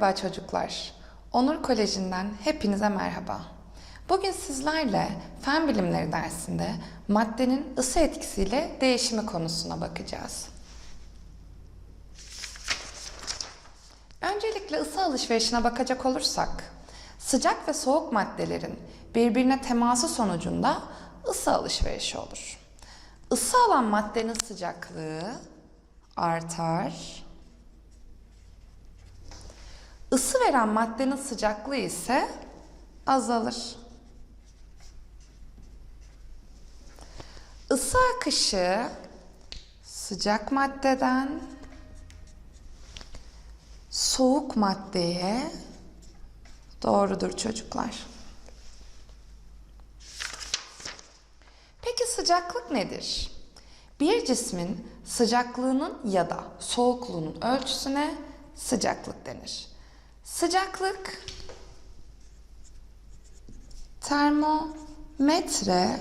Merhaba çocuklar. Onur Koleji'nden hepinize merhaba. Bugün sizlerle fen bilimleri dersinde maddenin ısı etkisiyle değişimi konusuna bakacağız. Öncelikle ısı alışverişine bakacak olursak, sıcak ve soğuk maddelerin birbirine teması sonucunda ısı alışverişi olur. Isı alan maddenin sıcaklığı artar. Isı veren maddenin sıcaklığı ise azalır. Isı akışı sıcak maddeden soğuk maddeye doğrudur çocuklar. Peki sıcaklık nedir? Bir cismin sıcaklığının ya da soğukluğunun ölçüsüne sıcaklık denir. Sıcaklık termometre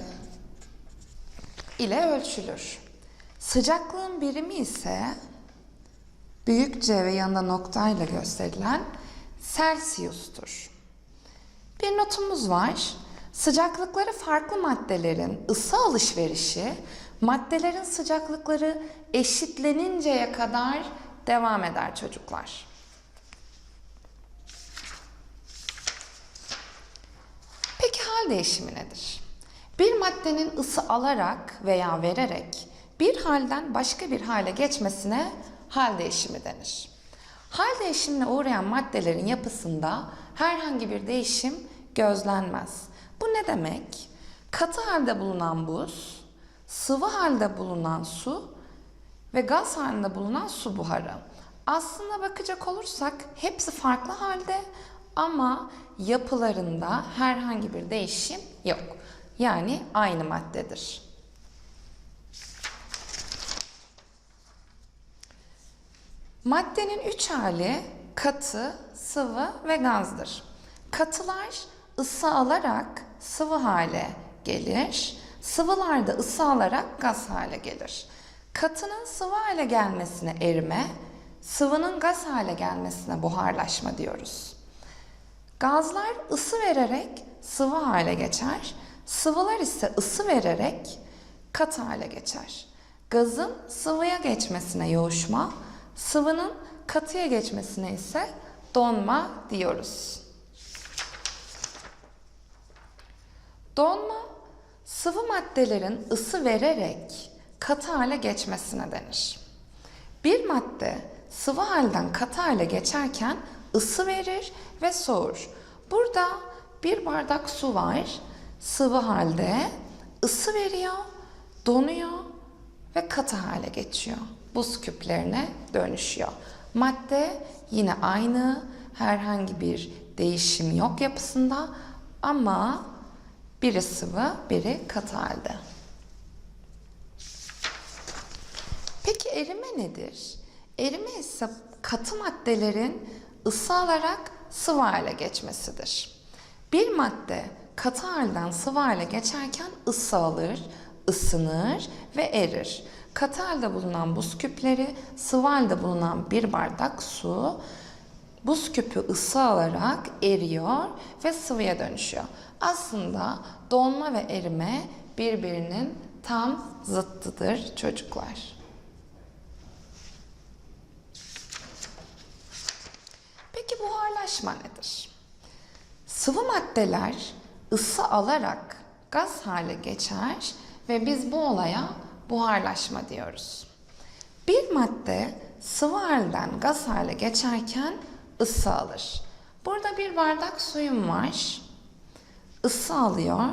ile ölçülür. Sıcaklığın birimi ise büyük C ve yanında noktayla gösterilen Celsius'tur. Bir notumuz var. Sıcaklıkları farklı maddelerin ısı alışverişi maddelerin sıcaklıkları eşitleninceye kadar devam eder çocuklar. Hal değişimi nedir? Bir maddenin ısı alarak veya vererek bir halden başka bir hale geçmesine hal değişimi denir. Hal değişimine uğrayan maddelerin yapısında herhangi bir değişim gözlenmez. Bu ne demek? Katı halde bulunan buz, sıvı halde bulunan su ve gaz halinde bulunan su buharı. Aslında bakacak olursak hepsi farklı halde ama yapılarında herhangi bir değişim yok. Yani aynı maddedir. Maddenin üç hali katı, sıvı ve gazdır. Katılar ısı alarak sıvı hale gelir. Sıvılar da ısı alarak gaz hale gelir. Katının sıvı hale gelmesine erime, sıvının gaz hale gelmesine buharlaşma diyoruz. Gazlar ısı vererek sıvı hale geçer. Sıvılar ise ısı vererek katı hale geçer. Gazın sıvıya geçmesine yoğuşma, sıvının katıya geçmesine ise donma diyoruz. Donma, sıvı maddelerin ısı vererek katı hale geçmesine denir. Bir madde sıvı halden katı hale geçerken ısı verir ve soğur. Burada bir bardak su var, sıvı halde ısı veriyor, donuyor ve katı hale geçiyor. Buz küplerine dönüşüyor. Madde yine aynı, herhangi bir değişim yok yapısında ama biri sıvı, biri katı halde. Peki erime nedir? Erime ise katı maddelerin ısı alarak sıvı hale geçmesidir. Bir madde katı halden sıvı hale geçerken ısı alır, ısınır ve erir. Katı halde bulunan buz küpleri, sıvı halde bulunan bir bardak su, buz küpü ısı alarak eriyor ve sıvıya dönüşüyor. Aslında donma ve erime birbirinin tam zıttıdır çocuklar. Peki buharlaşma nedir? Sıvı maddeler ısı alarak gaz hale geçer ve biz bu olaya buharlaşma diyoruz. Bir madde sıvı halden gaz hale geçerken ısı alır. Burada bir bardak suyum var. Isı alıyor.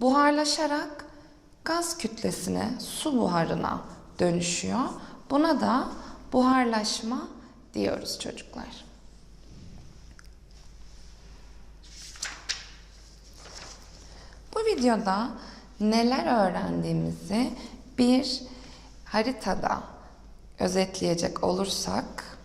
Buharlaşarak gaz kütlesine, su buharına dönüşüyor. Buna da buharlaşma diyoruz çocuklar. Bu videoda neler öğrendiğimizi bir haritada özetleyecek olursak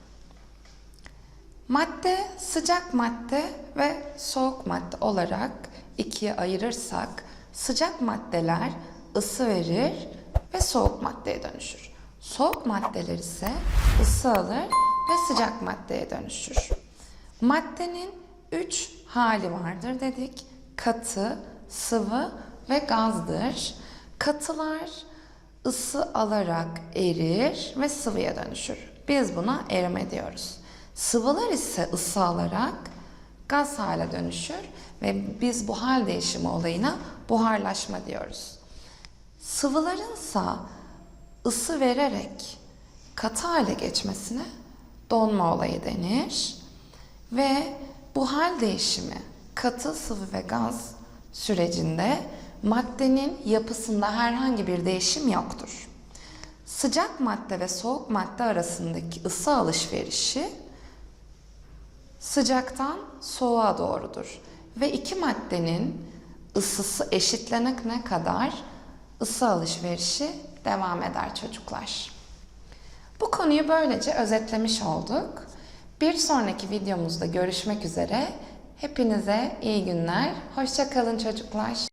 madde sıcak madde ve soğuk madde olarak ikiye ayırırsak sıcak maddeler ısı verir ve soğuk maddeye dönüşür. Soğuk maddeler ise ısı alır ve sıcak maddeye dönüşür. Maddenin üç hali vardır dedik. Katı, sıvı ve gazdır. Katılar ısı alarak erir ve sıvıya dönüşür. Biz buna erime diyoruz. Sıvılar ise ısı alarak gaz hale dönüşür ve biz bu hal değişimi olayına buharlaşma diyoruz. Sıvılarınsa ısı vererek katı hale geçmesine donma olayı denir. Ve bu hal değişimi katı, sıvı ve gaz sürecinde maddenin yapısında herhangi bir değişim yoktur. Sıcak madde ve soğuk madde arasındaki ısı alışverişi sıcaktan soğuğa doğrudur. Ve iki maddenin ısısı eşitlenene kadar ısı alışverişi devam eder çocuklar. Bu konuyu böylece özetlemiş olduk. Bir sonraki videomuzda görüşmek üzere. Hepinize iyi günler. Hoşçakalın çocuklar.